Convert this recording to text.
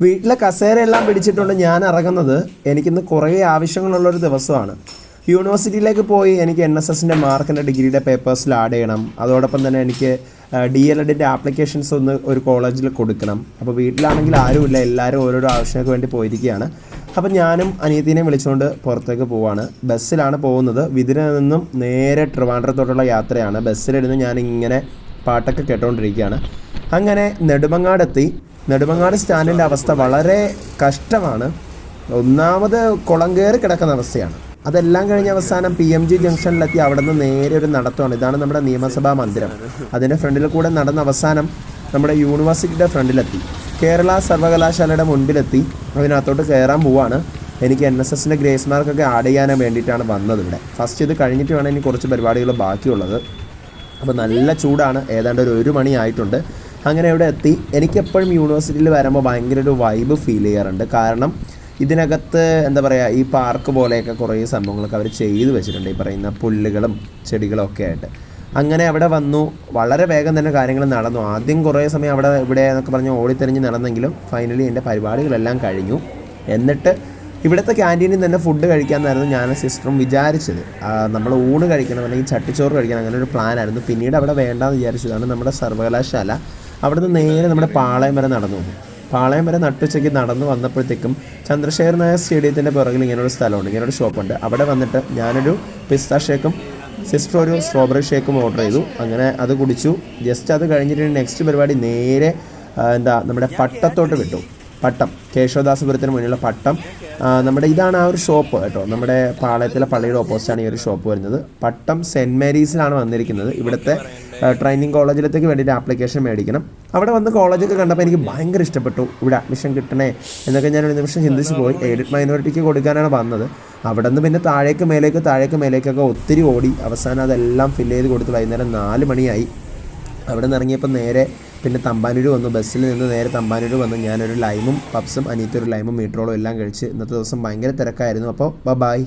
വീട്ടിലെ കസേരയെല്ലാം പിടിച്ചിട്ടുണ്ട് ഞാൻ ഇറങ്ങുന്നത് എനിക്കിന്ന് കുറേ ആവശ്യങ്ങളുള്ളൊരു ദിവസമാണ്. യൂണിവേഴ്സിറ്റിയിലേക്ക് പോയി എനിക്ക് എൻ എസ് എസിന്റെ മാർക്കിന്റെ ഡിഗ്രിയുടെ പേപ്പേഴ്സിൽ ആഡ് ചെയ്യണം. അതോടൊപ്പം തന്നെ എനിക്ക് ഡി എൽ എഡിന്റെ ആപ്ലിക്കേഷൻസ് ഒന്ന് ഒരു കോളേജിൽ കൊടുക്കണം. അപ്പോൾ വീട്ടിലാണെങ്കിൽ ആരുമില്ല. എല്ലാവരും ഓരോരോ ആവശ്യങ്ങൾക്ക് വേണ്ടി പോയിരിക്കുകയാണ്. അപ്പം ഞാനും അനിയത്തിനെയും വിളിച്ചുകൊണ്ട് പുറത്തേക്ക് പോവാണ്. ബസ്സിലാണ് പോകുന്നത്. വിതിര നിന്നും നേരെ ട്രിവാൻഡ്രത്തോട്ടുള്ള യാത്രയാണ്. ബസ്സിലിരുന്ന് ഞാൻ ഇങ്ങനെ പാട്ടൊക്കെ കേട്ടുകൊണ്ടിരിക്കുകയാണ് അങ്ങനെ നെടുമങ്ങാടെത്തി. നെടുമങ്ങാട് സ്റ്റാൻഡിന്റെ അവസ്ഥ വളരെ കഷ്ടമാണ്. ഒന്നാമത് കുളം കയറി കിടക്കുന്ന അവസ്ഥയാണ്. അതെല്ലാം കഴിഞ്ഞ് അവസാനം പി എം ജി ജംഗ്ഷനിലെത്തി അവിടെ നിന്ന് നേരെ ഒരു നടത്തമാണ്. ഇതാണ് നമ്മുടെ നിയമസഭാ മന്ദിരം. അതിന്റെ ഫ്രണ്ടിൽ കൂടെ നടന്ന അവസാനം നമ്മുടെ യൂണിവേഴ്സിറ്റിയുടെ ഫ്രണ്ടിലെത്തി. കേരള സർവകലാശാലയുടെ മുൻപിലെത്തി. അതിനകത്തോട്ട് കയറാൻ പോവാണ്. എനിക്ക് എൻ എസ് എസിന്റെ ഗ്രേസ് മാർക്കൊക്കെ ആഡ് ചെയ്യാൻ വേണ്ടിയിട്ടാണ് വന്നത് ഇവിടെ. ഫസ്റ്റ് ഇത് കഴിഞ്ഞിട്ട് വേണം ഇനി കുറച്ച് പരിപാടികൾ ബാക്കിയുള്ളത്. അപ്പോൾ നല്ല ചൂടാണ്. ഏതാണ്ട് ഒരു ഒരു മണി ആയിട്ടുണ്ട്. അങ്ങനെ ഇവിടെ എത്തി. എനിക്കെപ്പോഴും യൂണിവേഴ്സിറ്റിയിൽ വരുമ്പോൾ ഭയങ്കര ഒരു വൈബ് ഫീൽ ചെയ്യാറുണ്ട്. കാരണം ഇതിനകത്ത് എന്താ പറയുക ഈ പാർക്ക് പോലെയൊക്കെ കുറേ സംഭവങ്ങളൊക്കെ അവർ ചെയ്തു വെച്ചിട്ടുണ്ട്. ഈ പറയുന്ന പുല്ലുകളും ചെടികളും ഒക്കെ ആയിട്ട്. അങ്ങനെ അവിടെ വന്നു. വളരെ വേഗം തന്നെ കാര്യങ്ങൾ നടന്നു. ആദ്യം കുറേ സമയം അവിടെ ഇവിടെ എന്നൊക്കെ പറഞ്ഞ് ഓടിത്തെറിഞ്ഞ് നടന്നെങ്കിലും ഫൈനലി എന്റെ പരിപാടികളെല്ലാം കഴിഞ്ഞു. എന്നിട്ട് ഇവിടുത്തെ ക്യാന്റീനിൽ തന്നെ ഫുഡ് കഴിക്കാമെന്നായിരുന്നു ഞാൻ സിസ്റ്ററും വിചാരിച്ചത്. നമ്മൾ ഊണ് കഴിക്കണം അല്ലെങ്കിൽ ചട്ടിച്ചോറ് കഴിക്കണം അങ്ങനെ ഒരു പ്ലാനായിരുന്നു പിന്നീട് അവിടെ വേണ്ടാന്ന് വിചാരിച്ചതാണ് നമ്മുടെ സർവകലാശാല അവിടെ നിന്ന് നേരെ നമ്മുടെ പാളയം വരെ നടന്നു. പോകും പാളയം വരെ നട്ടുച്ചയ്ക്ക് നടന്നു വന്നപ്പോഴത്തേക്കും ചന്ദ്രശേഖർ നായർ സ്റ്റേഡിയത്തിന്റെ പുറകിൽ ഇങ്ങനൊരു സ്ഥലമുണ്ട്. ഇങ്ങനൊരു ഷോപ്പുണ്ട്. അവിടെ വന്നിട്ട് ഞാനൊരു പിസ്ത ഷേക്കും സിസ്റ്റർ ഒരു സ്ട്രോബെറി ഷേക്കും ഓർഡർ ചെയ്തു. അങ്ങനെ അത് കുടിച്ചു. ജസ്റ്റ് അത് കഴിഞ്ഞിട്ട് നെക്സ്റ്റ് പരിപാടി നേരെ എന്താ നമ്മുടെ പട്ടത്തോട്ട് വിട്ടു. പട്ടം കേശവദാസപുരത്തിന് മുന്നിലുള്ള പട്ടം. നമ്മുടെ ഇതാണ് ആ ഒരു ഷോപ്പ് കേട്ടോ. നമ്മുടെ പാളയത്തിലെ പള്ളിയുടെ ഓപ്പോസിറ്റാണ് ഈ ഒരു ഷോപ്പ് വരുന്നത്. പട്ടം സെന്റ് മേരീസിലാണ് വന്നിരിക്കുന്നത്. ഇവിടുത്തെ ട്രെയിനിങ് കോളേജിലത്തേക്ക് വേണ്ടിയിട്ട് ആപ്ലിക്കേഷൻ മേടിക്കണം. അവിടെ വന്ന് കോളേജൊക്കെ കണ്ടപ്പോൾ എനിക്ക് ഭയങ്കര ഇഷ്ടപ്പെട്ടു. ഇവിടെ അഡ്മിഷൻ കിട്ടണേ എന്നൊക്കെ ഞാൻ ഒരു നിമിഷം ചിന്തിച്ച് പോയി. എയ്ഡഡ് മൈനോറിറ്റിക്ക് കൊടുക്കാനാണ് വന്നത്. അവിടെ നിന്ന് പിന്നെ താഴേക്ക് മേലേക്ക് താഴേക്ക് മേലേക്കൊക്കെ ഒത്തിരി ഓടി. അവസാനം അതെല്ലാം ഫില്ല് ചെയ്ത് കൊടുത്ത് വൈകുന്നേരം നാല് മണിയായി. അവിടെ നിന്ന് ഇറങ്ങിയപ്പോൾ നേരെ പിന്നെ തമ്പാനൂർ വന്നു. ബസ്സിൽ നിന്ന് നേരെ തമ്പാനൂർ വന്നു. ഞാനൊരു ലൈമും പപ്സും അനീത്തൊരു ലൈമും മീറ്ററോളും എല്ലാം കഴിച്ച് ഇന്നത്തെ ദിവസം ഭയങ്കര തിരക്കായിരുന്നു. അപ്പോൾ ബ ബായ്